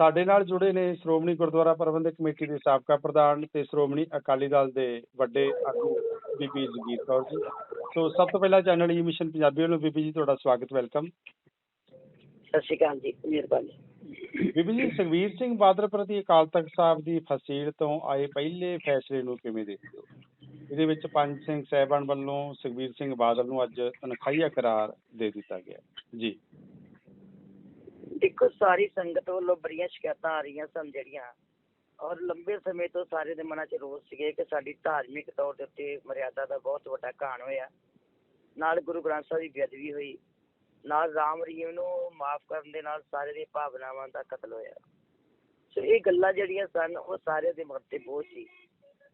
ਸਾਡੇ ਨਾਲ ਜੁੜੇ ਨੇ ਸ਼੍ਰੋਮਣੀ ਗੁਰਦੁਆਰਾ ਪ੍ਰਬੰਧਕ ਕਮੇਟੀ ਦੇ ਸਾਬਕਾ ਪ੍ਰਧਾਨ ਤੇ ਸ਼੍ਰੋਮਣੀ ਅਕਾਲੀ ਦਲ ਦੇ ਵੱਡੇ ਆਗੂ ਬੀਬੀ ਜਗੀਰ ਕੌਰ ਜੀ। ਸੋ ਸਭ ਤੋਂ ਪਹਿਲਾਂ ਚੈਨਲ ਈ ਮਿਸ਼ਨ ਪੰਜਾਬੀ ਵੱਲੋਂ ਬੀਬੀ ਜੀ ਤੁਹਾਡਾ ਸਵਾਗਤ ਵੈਲਕਮ। ਸਤਿ ਸ਼੍ਰੀ ਅਕਾਲ ਜੀ ਮਿਹਰਬਾਨੀ। ਬੀਬੀ ਜੀ ਸੁਖਬੀਰ ਸਿੰਘ ਬਾਦਲ ਪ੍ਰਤੀ ਅਕਾਲ ਤਖਤ ਸਾਹਿਬ ਦੀ ਫਸੀਲ ਤੋਂ ਆਏ ਪਹਿਲੇ ਫੈਸਲੇ ਨੂੰ ਕਿਵੇਂ ਦੇਖਦੇ ਹੋ? ਇਹਦੇ ਵਿੱਚ ਪੰਜ ਸਿੰਘ ਸਾਹਿਬਾਨ ਵੱਲੋਂ ਸੁਖਬੀਰ ਸਿੰਘ ਬਾਦਲ ਨੂੰ ਅੱਜ ਤਨਖਾਹੀਆ ਕਰਾਰ ਦੇ ਦਿੱਤਾ ਗਿਆ। ਜੀ। ਦੇਖੋ ਸਾਰੀ ਸੰਗਤ ਵੱਲੋਂ ਬੜੀਆਂ ਸ਼ਿਕਾਇਤਾਂ ਆ ਰਹੀਆਂ ਸਨ ਜਿਹੜੀਆਂ। ਔਰ ਲੰਬੇ ਸਮੇਂ ਤੋਂ ਸਾਰੇ ਦੇ ਮਨਾਂ 'ਚ ਰੋਸ ਸੀਗੇ ਕਿ ਸਾਡੀ ਧਾਰਮਿਕ ਤੌਰ ਦੇ ਉੱਤੇ ਮਰਿਆਦਾ ਦਾ ਬਹੁਤ ਵੱਡਾ ਘਾਣ ਹੋਇਆ। ਨਾਲ ਗੁਰੂ ਗ੍ਰੰਥ ਸਾਹਿਬ ਦੀ ਬੇਅਦਬੀ ਹੋਈ। ਨਾਲ ਰਾਮ ਰਹੀਮ ਨੂੰ ਮਾਫ ਕਰਨ ਦੇ ਨਾਲ ਸਾਰੇ ਦੀ ਭਾਵਨਾਵਾਂ ਦਾ ਕਤਲ ਹੋਇਆ। ਸੋ ਇਹ ਗੱਲਾਂ ਜਿਹੜੀਆਂ ਸਨ ਉਹ ਸਾਰੇ ਦੇ ਮਨ ਤੇ ਬੋਝ ਸੀ।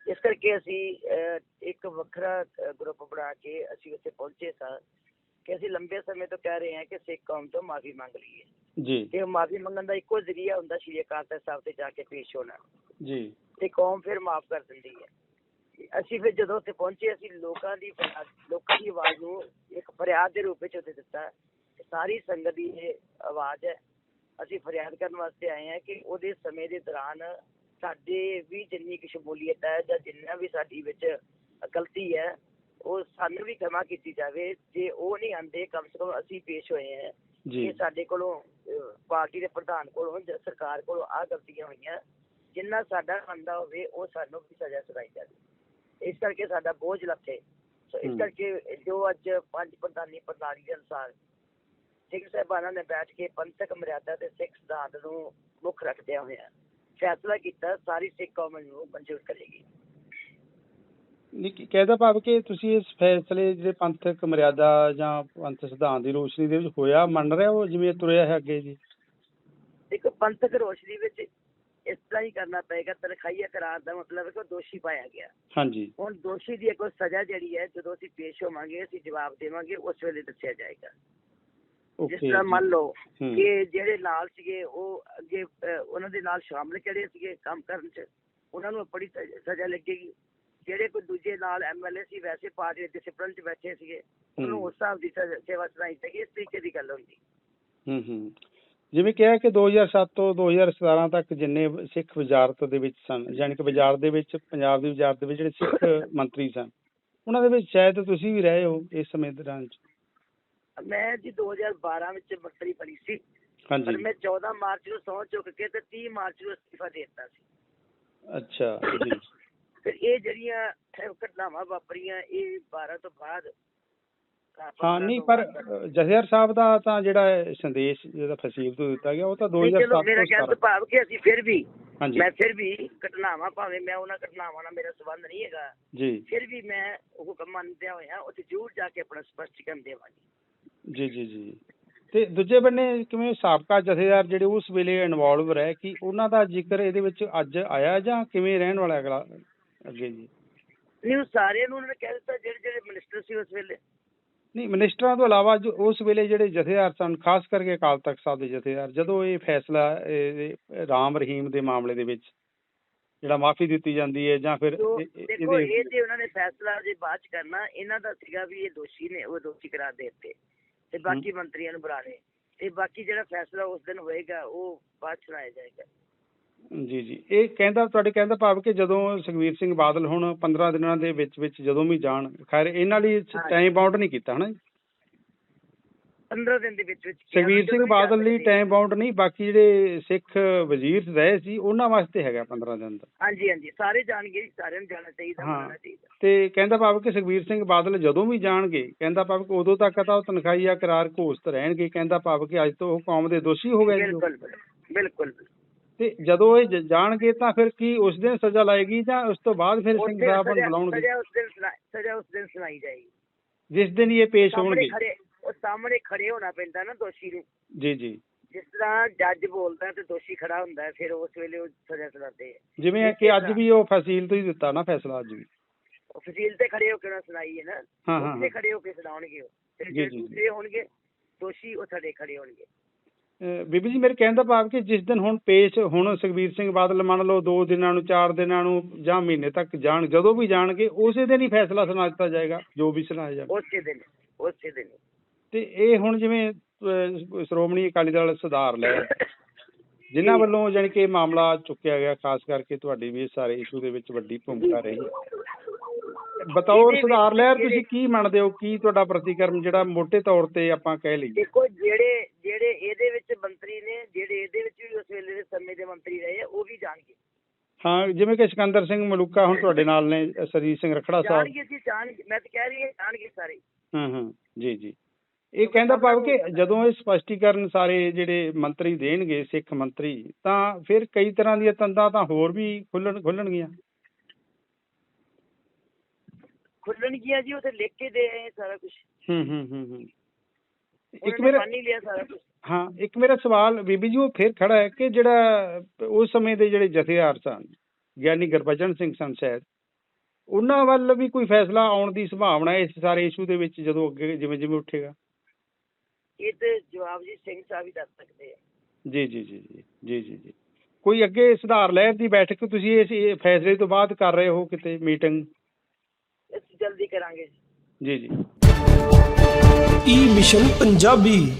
ਇਸ ਕਰਕੇ ਅਸੀਂ ਅਹ, ਇੱਕ ਵੱਖਰਾ ਗਰੁੱਪ ਬਣਾ ਕੇ ਅਸੀਂ ਉੱਥੇ ਪਹੁੰਚੇ ਸਾਂ। ਕਿ ਅਸੀਂ ਲੰਬੇ ਸਮੇਂ ਤੋਂ ਕਹਿ ਰਹੇ ਹਾਂ ਕਿ ਸਿੱਖ ਕੌਮ ਤੋਂ ਮਾਫੀ ਮੰਗ ਲਈਏ। ਜੀ। ਤੇ ਮਾਫੀ ਮੰਗਣ ਦਾ ਇੱਕੋ ਜ਼ਰੀਆ ਹੁੰਦਾ ਸ਼੍ਰੀ ਅਕਾਲ ਤਖਤ ਸਾਹਿਬ ਤੇ ਜਾ ਕੇ ਪੇਸ਼ ਹੋਣਾ। ਜੀ। ਤੇ ਕੌਮ ਫਿਰ ਮਾਫ ਕਰ ਦਿੰਦੀ ਹੈ। ਅਸੀਂ ਫਿਰ ਜਦੋਂ ਉੱਥੇ ਪਹੁੰਚੇ ਅਸੀਂ ਲੋਕਾਂ ਦੀ ਲੋਕਾਂ ਦੀ ਆਵਾਜ਼ ਨੂੰ ਇੱਕ ਫਰਿਆਦ ਦੇ ਰੂਪ ਵਿੱਚ ਉੱਥੇ ਦਿੱਤਾ। ਸਾਰੀ ਸੰਗਤ ਦੀ ਇਹ ਆਵਾਜ਼ ਹੈ। ਅਸੀਂ ਫਰਿਆਦ ਕਰਨ ਵਾਸਤੇ ਆਏ ਹਾਂ ਕਿ ਉਹਦੇ ਸਮੇਂ ਦੇ ਦੌਰਾਨ ਸਾਡੇ ਵੀ ਜਿੰਨੀ ਕੁ ਸ਼ਮੂਲੀਅਤ ਹੈ ਜਾਂ ਜਿੰਨਾ ਵੀ ਸਾਡੀ ਵਿੱਚ ਗਲਤੀ ਹੈ ਉਹ ਸਾਨੂੰ ਵੀ ਖਿਮਾ ਕੀਤੀ ਜਾਵੇ ਜੇ ਉਹ ਨਹੀਂ ਆਂਦੇ ਕਮ ਸੇ ਕਮ ਅਸੀਂ ਪੇਸ਼ ਹੋਏ ਹਾਂ। ਜੀ। ਸਾਡੇ ਕੋਲੋਂ ਪਾਰਟੀ ਦੇ ਪ੍ਰਧਾਨ ਕੋਲੋਂ ਜਾਂ ਸਰਕਾਰ ਕੋਲੋਂ ਆ ਗਲਤੀਆਂ ਹੋਈਆਂ। ਜਿੰਨਾ ਸਾਡਾ ਬੰਦਾ ਹੋਵੇ ਉਹ ਸਾਨੂੰ ਵੀ ਸਜ਼ਾ ਸੁਣਾਈ ਜਾਵੇ। ਇਸ ਕਰਕੇ ਸਾਡਾ ਬੋਝ ਲੱਥੇ। ਸੋ ਇਸ। ਕਰਕੇ ਜੋ ਅੱਜ ਪੰਜ ਪ੍ਰਧਾਨੀ ਪ੍ਰਣਾਲੀ ਦੇ ਅਨੁਸਾਰ ਸਿੰਘ ਸਾਹਿਬਾਨਾਂ ਨੇ ਬੈਠ ਕੇ ਪੰਥਕ ਮਰਿਆਦਾ ਤੇ ਸਿੱਖ ਸਿਧਾਂਤ ਨੂੰ ਮੁੱਖ ਰੱਖਦਿਆਂ ਹੋਇਆ ਫੈਸਲਾ ਕੀਤਾ ਸਾਰੀ ਸਿੱਖ ਕੌਮ ਨੂੰ ਮਨਜ਼ੂਰ ਕਰੇਗੀ। ਨਹੀਂ ਕੀ- ਕਹਿਦਾ ਭਾਵ ਕਿ ਤੁਸੀਂ ਇਸ ਫੈਸਲੇ ਜਿਹੜੇ ਪੰਥਕ ਮਰਿਆਦਾ ਜਾਂ ਪੰਥ ਸਿਧਾਂਤ ਦੀ ਰੋਸ਼ਨੀ ਦੇ ਵਿੱਚ ਹੋਇਆ ਮੰਨ ਰਿਹਾ ਉਹ ਜਿਵੇਂ ਤੁਰਿਆ ਹੈ ਅੱਗੇ ਜੀ? ਇੱਕ ਪੰਥਕ ਰੋਸ਼ਨੀ ਵਿੱਚ ਇਸ ਤਰ੍ਹਾਂ ਹੀ ਕਰਨਾ ਪਏਗਾ ਤਨਖਾਹੀਆ ਕਰਾਰ ਦਾ ਮਤਲਬ ਹੈ ਕਿ ਦੋਸ਼ੀ ਪਾਇਆ ਗਿਆ। ਹਾਂਜੀ। ਹੁਣ ਦੋਸ਼ੀ ਦੀ ਕੋਈ ਸਜ਼ਾ ਜਿਹੜੀ ਹੈ ਜਦੋਂ ਅਸੀਂ ਪੇਸ਼ ਹੋਵਾਂਗੇ ਅਸੀਂ ਜਵਾਬ ਦੇਵਾਂਗੇ ਉਸ ਵੇਲੇ ਦੱਸਿਆ ਜਾਏਗਾ। ਜਿਸ ਤਰ੍ਹਾਂ ਮੰਨ ਲਓ ਹੂੰ। ਕਿ ਜਿਹੜੇ ਨਾਲ ਸੀਗੇ ਉਹ ਅੱਗੇ ਉਹਨਾਂ ਦੇ ਨਾਲ ਸ਼ਾਮਲ ਕਿਹੜੇ ਸੀਗੇ ਕੰਮ ਕਰਨ ਚ? ਉਹਨਾਂ ਨੂੰ ਬੜੀ ਸਜ਼ਾ ਲੱਗੇਗੀ। ਜਿਹੜੇ ਕੋਈ ਦੂਜੇ ਨਾਲ ਐਮਐਲਏ ਸੀ ਵੈਸੇ ਪਾਰਟੀ ਦੇ ਡਿਸਪਲਿਨ ਚ ਬੈਠੇ ਸੀਗੇ। ਉਹਨੂੰ। ਉਸ ਹਿਸਾਬ ਦੀ ਸੇਵਾ ਸੁਣਾਈ ਜਾਏਗੀ ਇਸ ਤਰੀਕੇ ਦੀ ਗੱਲ ਹੁੰਦੀ ਹੂੰ ਹੂੰ। ਜਿਵੇਂ ਕਿਹਾ ਕਿ 2007 ਤੋਂ 2017 ਤੱਕ ਜਿੰਨੇ ਸਿੱਖ ਵਜ਼ਾਰਤ ਦੇ ਵਿੱਚ ਸਨ ਯਾਨੀ ਕਿ ਵਜ਼ਾਰਤ ਦੇ ਵਿੱਚ ਪੰਜਾਬ ਦੀ ਵਜ਼ਾਰਤ ਦੇ ਵਿੱਚ ਜਿਹੜੇ ਸਿੱਖ ਮੰਤਰੀ ਸਨ ਉਹਨਾਂ ਦੇ ਵਿੱਚ ਸ਼ਾਇਦ ਤੁਸੀਂ ਵੀ ਰਹੇ ਹੋ ਇਸ ਸਮੇਂ ਦੌਰਾਨ ਮੈਂ ਜੀ 2012 ਵਿੱਚ ਮੰਤਰੀ ਬਣੀ ਸੀ ਹਾਂਜੀ। ਮੈਂ 14 ਮਾਰਚ ਨੂੰ ਸਹੁੰ ਚੁੱਕ ਕੇ ਤੇ 30 ਮਾਰਚ ਨੂੰ ਅਸਤੀਫਾ ਦੇ ਦਿੱਤਾ ਸੀ। ਅੱਛਾ ਜੀ। ਫਿਰ ਇਹ ਜਿਹੜੀਆਂ ਘਟਨਾਵਾਂ ਵਾਪਰੀਆਂ ਇਹ 12 ਤੋਂ ਬਾਅਦ ਹਾਂ 15 ਨਹੀਂ ਪਰ ਜਥੇਦਾਰ ਸਾਹਿਬ ਦਾ ਤਾਂ ਜਿਹੜਾ ਸੰਦੇਸ਼ ਜਿਹੜਾ ਫਸੀਲ ਤੋਂ ਦਿੱਤਾ ਗਿਆ ਉਹ ਤਾਂ ਨਹੀਂ, ਚਲੋ 2007 ਮੇਰਾ ਤੋਂ ਕਹਿਣ ਤੋਂ start- ਭਾਵ ਕਿ ਅਸੀਂ ਫਿਰ ਵੀ ਮੈਂ ਫਿਰ ਵੀ ਘਟਨਾਵਾਂ ਭਾਵੇਂ ਮੈਂ ਉਹਨਾਂ ਘਟਨਾਵਾਂ ਨਾਲ ਮੇਰਾ ਸੰਬੰਧ ਨਹੀਂ ਹੈਗਾ ਜੀ। ਫਿਰ ਵੀ ਮੈਂ ਹੁਕਮ ਮੰਨਦਿਆਂ ਹੋਇਆ ਉੱਥੇ ਜ਼ਰੂਰ ਜਾ ਕੇ ਆਪਣਾ ਸਪਸ਼ਟੀਕਰਨ ਦੇਵਾਂਗੀ। ਜੀ ਜੀ ਜੀ। ਤੇ ਦੂਜੇ ਬੰਨੇ ਕਿਵੇਂ ਸਾਬਕਾ ਜਥੇਦਾਰ ਜਿਹੜੇ ਉਸ ਵੇਲੇ ਇਨਵੋਲਵ ਰਹੇ ਕਿ ਉਹਨਾਂ ਦਾ ਜ਼ਿਕਰ ਇਹਦੇ ਵਿੱਚ ਅੱਜ ਆਇਆ ਜਾਂ ਕਿਵੇਂ ਰਹਿਣ ਵਾਲਾ ਅਗਲਾ? ਅੱਗੇ ਜੀ। ਨਹੀਂ ਉਹ ਸਾਰਿਆਂ ਨੂੰ ਉਹਨਾਂ ਨੇ ਕਹਿ ਦਿੱਤਾ ਜਿਹੜੇ ਜਿਹੜੇ ਮਿਨਿਸਟਰ ਸੀ ਉਸ ਵੇਲੇ। ਨਹੀਂ ਮਿਨਿਸਟਰਾਂ ਤੋਂ ਇਲਾਵਾ ਜੋ ਉਸ ਵੇਲੇ ਜਿਹੜੇ ਜਥੇਦਾਰ ਸਨ ਖਾਸ ਕਰਕੇ ਅਕਾਲ ਤਖਤ ਸਾਹਿਬ ਦੇ ਜਥੇਦਾਰ ਜਦੋਂ ਇਹ ਫੈਸਲਾ ਰਾਮ ਰਹੀਮ ਦੇ ਮਾਮਲੇ ਦੇ ਵਿੱਚ ਜਿਹੜਾ ਮਾਫੀ ਦਿੱਤੀ ਜਾਂਦੀ ਹੈ ਜਾਂ ਫਿਰ ਦੇਖੋ ਇਹ ਤੇ ਉਹਨਾਂ ਨੇ ਫੈਸਲਾ ਜੇ ਬਾਅਦ ਚ ਕਰਨਾ ਇਹਨਾਂ ਦਾ ਸੀਗਾ ਵੀ ਇਹ ਦੋਸ਼ੀ ਨੇ ਉਹ ਦੋਸ਼ੀ ਕਰਾਰ ਦੇ ਦਿੱਤੇ। ਤੇ ਬਾਕੀ ਮੰਤਰੀਆਂ ਨੂੰ ਬੁਲਾ ਲਏ ਤੇ ਬਾਕੀ ਜਿਹੜਾ ਫੈਸਲਾ ਉਸ ਦਿਨ ਹੋਏਗਾ ਉਹ ਬਾਅਦ ਚ ਸੁਣਾਇਆ ਜਾਏਗਾ। ਜੀ ਜੀ। ਇਹ ਕਹਿੰਦਾ ਤੁਹਾਡੇ ਕਹਿੰਦਾ ਭਾਵ ਕਿ ਜਦੋਂ ਸੁਖਵੀਰ ਸਿੰਘ ਬਾਦਲ ਹੁਣ 15 ਦਿਨਾਂ ਦੇ ਵਿੱਚ ਵਿੱਚ ਜਦੋਂ ਵੀ ਜਾਣ ਖੈਰ ਇਹਨਾਂ ਲਈ। ਟਾਈਮ ਬਾਉਂਡ ਨਹੀਂ ਕੀਤਾ ਹਨਾ ਜੀ? 15 ਦਿਨ ਦੇ ਵਿੱਚ ਸੁਖਵੀਰ ਸਿੰਘ ਬਾਦਲ ਲਈ ਟਾਈਮ ਬਾਉਂਡ ਨਹੀਂ ਬਾਕੀ ਜਿਹੜੇ ਸਿੱਖ ਵਜ਼ੀਰ ਰਹੇ ਸੀ ਉਹਨਾਂ ਵਾਸਤੇ ਹੈਗਾ 15 ਦਿਨ ਦਾ। ਹਾਂਜੀ ਹਾਂਜੀ। ਸਾਰੇ ਜਾਣਗੇ ਸਾਰਿਆਂ ਨੂੰ ਜਾਣਾ ਚਾਹੀਦਾ ਹਾਂ। ਤੇ ਕਹਿੰਦਾ ਭਾਵ ਕਿ ਸੁਖਵੀਰ ਸਿੰਘ ਬਾਦਲ ਜਦੋਂ ਵੀ ਜਾਣਗੇ ਕਹਿੰਦਾ ਭਾਵ ਕਿ ਉਦੋਂ ਤੱਕ ਤਾਂ ਉਹ ਤਨਖਾਹੀਆ ਕਰਾਰ ਘੋਸ਼ਿਤ ਰਹਿਣਗੇ। ਕਹਿੰਦਾ ਭਾਵ ਕਿ ਅੱਜ ਤੋਂ ਉਹ ਕੌਮ ਦੇ ਦੋਸ਼ੀ ਹੋ ਗਏ। ਬਿਲਕੁਲ। ਬਿਲਕੁਲ। ਤੇ ਜਦੋਂ ਇਹ ਜਾਣਗੇ ਤਾਂ ਫਿਰ ਕੀ ਉਸ ਦਿਨ ਸਜ਼ਾ ਲਾਏਗੀ ਜਾਂ ਉਸ ਤੋਂ ਬਾਅਦ ਫਿਰ ਸਿੰਘ ਸਾਹਿਬ ਨੂੰ ਬੁਲਾਉਣਗੇ? ਸਜ਼ਾ ਉਸ ਦਿਨ ਸੁਣਾ- ਸਜ਼ਾ ਉਸ ਦਿਨ ਸੁਣਾਈ ਜਾਏਗੀ। ਜਿਸ ਦਿਨ ਇਹ ਪੇਸ਼ ਹੋਣਗੇ? ਉਹ ਸਾਹਮਣੇ ਖੜੇ ਹੋਣਾ ਪੈਂਦਾ ਨਾ ਦੋਸ਼ੀ ਨੂੰ। ਜੀ ਜੀ। ਜਿਸ ਤਰ੍ਹਾਂ ਜੱਜ ਬੋਲਦਾ ਤੇ ਦੋਸ਼ੀ ਖੜਾ ਹੁੰਦਾ ਫਿਰ ਉਸ ਵੇਲੇ ਉਹ ਸਜ਼ਾ ਸੁਣਾਉਂਦੇ ਆ। ਜਿਵੇਂ ਕਿ ਅੱਜ ਵੀ ਉਹ ਫਸੀਲ ਤੋਂ ਹੀ ਦਿੱਤਾ ਨਾ ਫੈਸਲਾ ਅੱਜ ਵੀ। ਉਹ ਫਸੀਲ ਤੇ ਖੜੇ ਹੋ ਕੇ ਉਹਨਾਂ ਸੁਣਾਈ ਹੈ ਨਾ? ਉੱਥੇ ਖੜੇ ਹੋ ਕੇ ਸੁਣਾਉਣਗੇ ਉਹ। ਤੇ ਜੀ, ਜਿਹੜੇ। ਦੂਸਰੇ ਹੋਣਗੇ ਦੋਸ਼ੀ ਉਹ ਥੱਲੇ ਖੜੇ ਹੋਣਗੇ। ਬੀਬੀ ਜੀ ਮੇਰੇ ਕਹਿਣ ਦਾ ਭਾਵ ਕਿ ਜਿਸ ਦਿਨ ਹੁਣ ਪੇਸ਼ ਹੁਣ ਸੁਖਬੀਰ ਸਿੰਘ ਬਾਦਲ ਮੰਨ ਲਓ 2 ਦਿਨਾਂ ਨੂੰ 4 ਦਿਨਾਂ ਨੂੰ ਜਾਂ ਮਹੀਨੇ ਤੱਕ ਜਾਣ ਜਦੋਂ ਵੀ ਜਾਣਗੇ ਉਸੇ ਦਿਨ ਹੀ ਫੈਸਲਾ ਸੁਣਾ ਦਿੱਤਾ ਜਾਏਗਾ ਜੋ ਵੀ ਸੁਣਾਇਆ ਜਾਵੇ। ਉਸੇ ਦਿਨ ਉਸੇ ਦਿਨ ਤੇ ਇਹ ਹੁਣ ਜਿਵੇਂ ਸ਼੍ਰੋਮਣੀ ਅਕਾਲੀ ਦਲ ਸੁਧਾਰ ਲਿਆ। ਜਿਨ੍ਹਾਂ ਵੱਲੋਂ ਜਾਣੀ ਕਿ ਮਾਮਲਾ ਚੁੱਕਿਆ ਗਿਆ ਖਾਸ ਕਰਕੇ ਤੁਹਾਡੀ ਵੀ ਸਾਰੇ ਇਸ਼ੂ ਦੇ ਵਿੱਚ ਵੱਡੀ ਭੂਮਿਕਾ ਰਹੀ। ਬਤੌਰ ਸੁਧਾਰ ਲਹਿਰ ਤੁਸੀਂ ਕੀ ਮੰਨਦੇ ਹੋ? ਕੀ ਤੁਹਾਡਾ ਪ੍ਰਤੀਕਰਮ ਜਿਹੜਾ ਮੋٹے ਤੌਰ ਤੇ ਆਪਾਂ ਕਹਿ ਲਈਏ? ਦੇਖੋ ਜਿਹੜੇ ਜਿਹੜੇ ਇਹਦੇ ਵਿੱਚ ਮੰਤਰੀ ਨੇ ਜਿਹੜੇ ਇਹਦੇ ਵਿੱਚ ਵੀ ਉਸ ਵੇਲੇ ਦੇ ਸਮੇਂ ਦੇ ਮੰਤਰੀ ਰਹੇ ਆ ਉਹ ਵੀ ਜਾਣਗੇ। ਹਾਂ ਜਿਵੇਂ ਕਿ ਸਿਕੰਦਰ ਸਿੰਘ ਮਲੂਕਾ ਹੁਣ ਤੁਹਾਡੇ ਨਾਲ ਨੇ ਸਰਜੀਤ ਸਿੰਘ ਰਖੜਾ ਸਾਹਿਬ। ਜਾਣਗੇ ਜੀ ਜਾਣਗੇ। ਮੈਂ ਤਾਂ ਕਹਿ ਰਹੀ ਹਾਂ ਜਾਣਗੇ ਸਾਰੇ। ਹਾਂ ਹਾਂ ਜੀ ਜੀ। ਇਹ ਕਹਿੰਦਾ ਭਾਵ ਕਿ ਜਦੋਂ ਇਹ ਸਪਸ਼ਟੀਕਰਨ ਸਾਰੇ ਜਿਹੜੇ ਮੰਤਰੀ ਦੇਣਗੇ ਸਿੱਖ ਮੰਤਰੀ ਤਾਂ ਫਿਰ ਕਈ ਤਰ੍ਹਾਂ ਦੀਆਂ ਤੰਦਾਂ ਤਾਂ ਹੋਰ ਵੀ ਖੁੱਲਣ ਖੁੱਲਣਗੀਆਂ। ਖੁੱਲਣਗੀਆਂ ਜੀ ਉਹ ਤੇ ਲਿਖ ਕੇ ਦੇ ਆਏ ਸਾਰਾ ਕੁਝ ਹੂੰ ਹੂੰ ਹੂੰ ਹੂੰ। ਇੱਕ ਮੇਰਾ ਮੰਨ ਹੀ ਲਿਆ ਸਾਰਾ ਕੁਝ ਹਾਂ ਇੱਕ ਮੇਰਾ ਸਵਾਲ ਬੀਬੀ ਜੀ ਉਹ ਫਿਰ ਖੜਾ ਹੈ ਕਿ ਜਿਹੜਾ ਉਸ ਸਮੇਂ ਦੇ ਜਿਹੜੇ ਜਥੇਦਾਰ ਸਨ ਗਿਆਨੀ ਗੁਰਬਚਨ ਸਿੰਘ ਸਨ ਸ਼ਾਇਦ ਉਹਨਾਂ ਵੱਲ ਵੀ ਕੋਈ ਫੈਸਲਾ ਆਉਣ ਦੀ ਸੰਭਾਵਨਾ ਇਸ ਸਾਰੇ ਇਸ਼ੂ ਦੇ ਵਿੱਚ ਜਦੋਂ ਅੱਗੇ ਜਿਵੇਂ ਜਿਵੇਂ ਉੱਠੇਗਾ? ਇਹ ਤੇ ਜਵਾਬ ਜੀ ਸਿੰਘ ਸਾਹਿਬ ਹੀ ਦੱਸ ਸਕਦੇ ਆ। ਜੀ ਜੀ ਜੀ ਜੀ ਜੀ ਜੀ ਜੀ। ਕੋਈ ਅੱਗੇ ਸੁਧਾਰ ਲਹਿਰ ਦੀ ਬੈਠਕ ਤੁਸੀਂ ਇਸ ਫੈਸਲੇ ਤੋਂ ਬਾਅਦ ਕਰ ਰਹੇ ਹੋ ਕਿਤੇ ਮੀਟਿੰਗ? ਅਸੀਂ ਜਲਦੀ ਕਰਾਂਗੇ ਜੀ। ਜੀ ਜੀ। ਈ ਮਿਸ਼ਨ ਪੰਜਾਬੀ